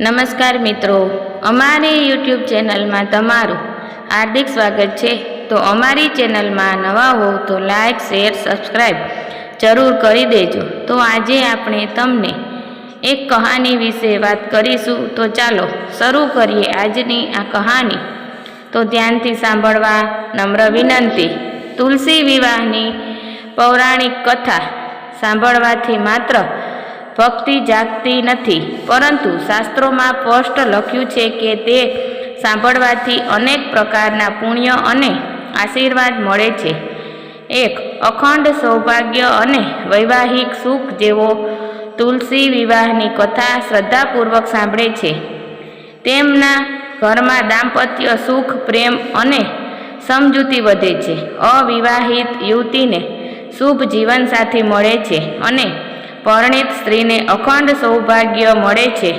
નમસ્કાર મિત્રો, અમારી યુટ્યુબ ચેનલમાં તમારું હાર્દિક સ્વાગત છે. તો અમારી ચેનલમાં નવા હોવ તો લાઇક શેર સબસ્ક્રાઈબ જરૂર કરી દેજો. તો આજે આપણે તમને એક કહાની વિશે વાત કરીશું. તો ચાલો શરૂ કરીએ આજની આ કહાની. તો ધ્યાનથી સાંભળવા નમ્ર વિનંતી. તુલસી વિવાહની પૌરાણિક કથા સાંભળવાથી માત્ર ભક્તિ જાગતી નથી. પરંતુ શાસ્ત્રોમાં સ્પષ્ટ લખ્યું છે કે તે સાંભળવાથી અનેક પ્રકારના પુણ્ય અને આશીર્વાદ મળે છે. એક અખંડ સૌભાગ્ય અને વૈવાહિક સુખ જેવો તુલસી વિવાહની કથા શ્રદ્ધાપૂર્વક સાંભળે છે. તેમના ઘરમાં દાંપત્ય સુખ, પ્રેમ અને સમજૂતી વધે છે. અવિવાહિત યુવતીને શુભ જીવનસાથી મળે છે અને પરણિત સ્ત્રીને અખંડ સૌભાગ્ય મળે છે.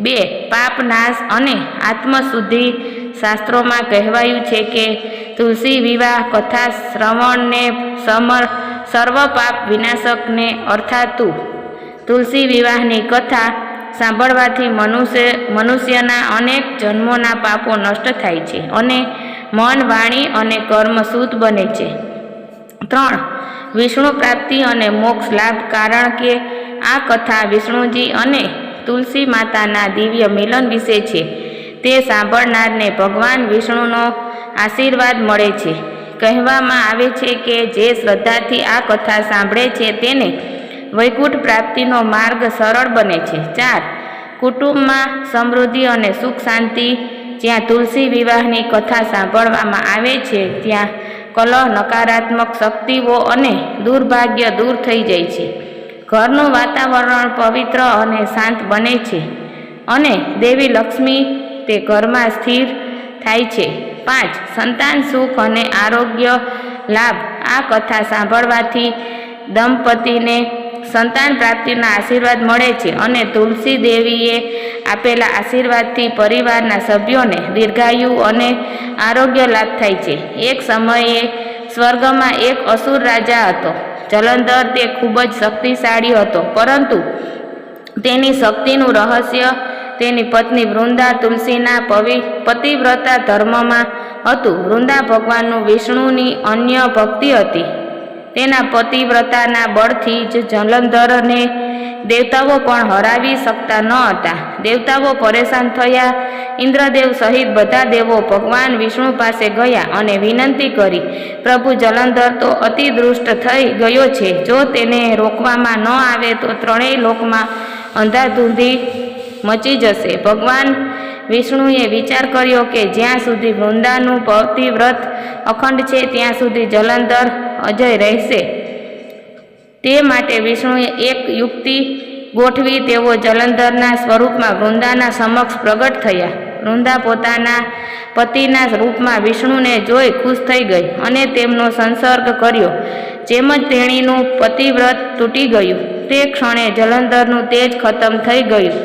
બે, પાપ નાશ અને આત્મશુદ્ધિ શાસ્ત્રોમાં કહેવાયું છે કે તુલસી વિવાહ કથા શ્રવણને સમર સર્વ પાપ વિનાશકને અર્થાતું. તુલસી વિવાહની કથા સાંભળવાથી મનુષ્ય મનુષ્યના અનેક જન્મોના પાપો નષ્ટ થાય છે અને મન વાણી અને કર્મ શુદ્ધ બને છે. ત્રણ વિષ્ણુ પ્રાપ્તિ અને મોક્ષ લાભ કારણ કે આ કથા વિષ્ણુજી અને તુલસી માતાના દિવ્ય મિલન વિશે છે. તે સાંભળનારને ભગવાન વિષ્ણુનો આશીર્વાદ મળે છે. કહેવામાં આવે છે કે જે શ્રદ્ધાથી આ કથા સાંભળે છે તેને વૈકુંઠ પ્રાપ્તિનો માર્ગ સરળ બને છે. ચાર, કુટુંબમાં સમૃદ્ધિ અને સુખ શાંતિ. જ્યાં તુલસી વિવાહની કથા સાંભળવામાં આવે છે, ત્યાં કલહ, નકારાત્મક શક્તિઓ અને દુર્ભાગ્ય દૂર થઈ જાય છે. ઘરનું વાતાવરણ પવિત્ર અને શાંત બને છે અને દેવી લક્ષ્મી તે ઘરમાં સ્થિર થાય છે. પાંચ, સંતાન સુખ અને આરોગ્ય લાભ. આ કથા સાંભળવાથી દંપતીને સંતાન પ્રાપ્તિના આશીર્વાદ મળે છે અને તુલસી દેવીએ આપેલા આશીર્વાદથી પરિવારના સભ્યોને દીર્ઘાયુ અને આરોગ્ય લાભ થાય છે. એક સમયે સ્વર્ગમાં એક અસુર રાજા હતો. જલંધર તે ખૂબ જ શક્તિશાળી હતો. પરંતુ તેની શક્તિનું રહસ્ય તેની પત્ની વૃંદા તુલસીના પવિ, પતિવ્રતા ધર્મમાં હતું. વૃંદા ભગવાનનું વિષ્ણુની અન્ય ભક્તિ હતી. તેના પતિવ્રતાના બળથી જ જલંધરને દેવતાઓ પણ હરાવી શકતા ન હતા. દેવતાઓ પરેશાન થયા. ઇન્દ્રદેવ સહિત બધા દેવો ભગવાન વિષ્ણુ પાસે ગયા અને વિનંતી કરી, પ્રભુ જલંધર તો અતિદૃષ્ટ થઈ ગયો છે. જો તેને રોકવામાં ન આવે તો ત્રણેય લોકમાં અંધાધૂંધી મચી જશે. ભગવાન વિષ્ણુએ વિચાર કર્યો કે જ્યાં સુધી વૃંદાનું પતિવ્રત અખંડ છે, ત્યાં સુધી જલંધર અજય રહેશે. તે માટે વિષ્ણુએ એક યુક્તિ ગોઠવી તેઓ જલંધરના સ્વરૂપમાં વૃંદાના સમક્ષ પ્રગટ થયા. વૃંદા પોતાના પતિના રૂપમાં વિષ્ણુને જોઈ ખુશ થઈ ગઈ અને તેમનો સંસર્ગ કર્યો, જેમ જ તેણીનું પતિવ્રત તૂટી ગયું. તે ક્ષણે જલંધરનું તેજ ખતમ થઈ ગયું.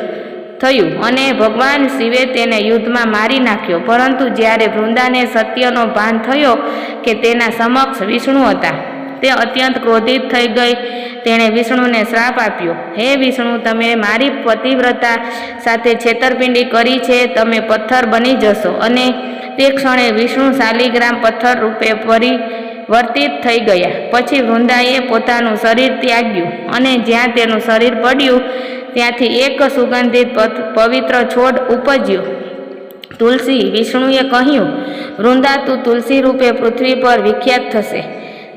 થયું અને ભગવાન શિવે તેને યુદ્ધમાં મારી નાખ્યો. પરંતુ જ્યારે વૃંદાને સત્યનો ભાન થયો કે તેના સમક્ષ વિષ્ણુ હતા, તે અત્યંત ક્રોધિત થઈ ગઈ. તેણે વિષ્ણુને શ્રાપ આપ્યો, હે વિષ્ણુ, તમે મારી પતિવ્રતા સાથે છેતરપિંડી કરી છે, તમે પથ્થર બની જશો. અને તે ક્ષણે વિષ્ણુ શાલિગ્રામ પથ્થર રૂપે પરિવર્તિત થઈ ગયા. પછી વૃંદાએ પોતાનું શરીર ત્યાગ્યું અને જ્યાં તેનું શરીર પડ્યું ત્યાંથી એક સુગંધિત પવિત્ર છોડ ઉપજ્યો. તુલસી વિષ્ણુએ કહ્યું, વૃંદા, તું તુલસી રૂપે પૃથ્વી પર વિખ્યાત થશે.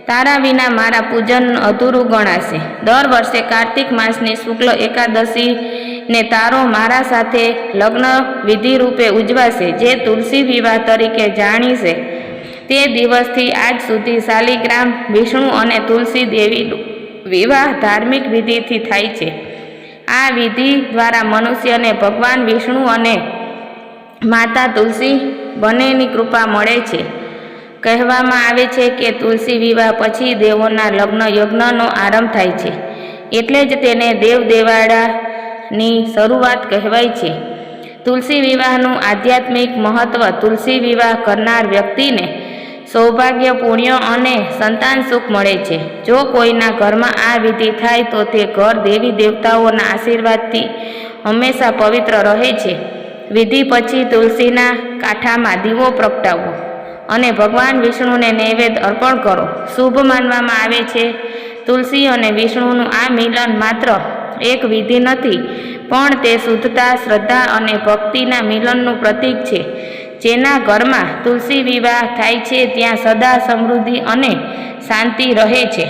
તારા વિના મારા પૂજન અધૂરું ગણાશે. દર વર્ષે કાર્તિક માસની શુક્લ એકાદશી ને તારો મારા સાથે લગ્ન વિધિ રૂપે ઉજવાશે, જે તુલસી વિવાહ તરીકે જાણીશે. તે દિવસથી આજ સુધી શાલિગ્રામ, વિષ્ણુ અને તુલસી દેવી વિવાહ ધાર્મિક વિધિથી થાય છે. આ વિધિ દ્વારા મનુષ્યને ભગવાન વિષ્ણુ અને માતા તુલસી બંનેની કૃપા મળે છે. કહેવામાં આવે છે કે તુલસી વિવાહ પછી દેવોના લગ્ન યજ્ઞનો આરંભ થાય છે. એટલે જ તેને દેવ દેવાડાની શરૂઆત કહેવાય છે. તુલસી વિવાહનું આધ્યાત્મિક મહત્વ તુલસી વિવાહ કરનાર વ્યક્તિને સૌભાગ્ય પુણ્ય અને સંતાન સુખ મળે છે. જો કોઈના ઘરમાં આ વિધિ થાય તો તે ઘર દેવી દેવતાઓના આશીર્વાદથી હંમેશા પવિત્ર રહે છે. વિધિ પછી તુલસીના કાંઠામાં દીવો પ્રગટાવવો અને ભગવાન વિષ્ણુને નૈવેદ્ય અર્પણ કરો. શુભ માનવામાં આવે છે. તુલસી અને વિષ્ણુનું આ મિલન માત્ર એક વિધિ નથી, પણ તે શુદ્ધતા, શ્રદ્ધા અને ભક્તિના મિલનનું પ્રતીક છે. જેના ઘરમાં તુલસી વિવાહ થાય છે ત્યાં સદા સમૃદ્ધિ અને શાંતિ રહે છે.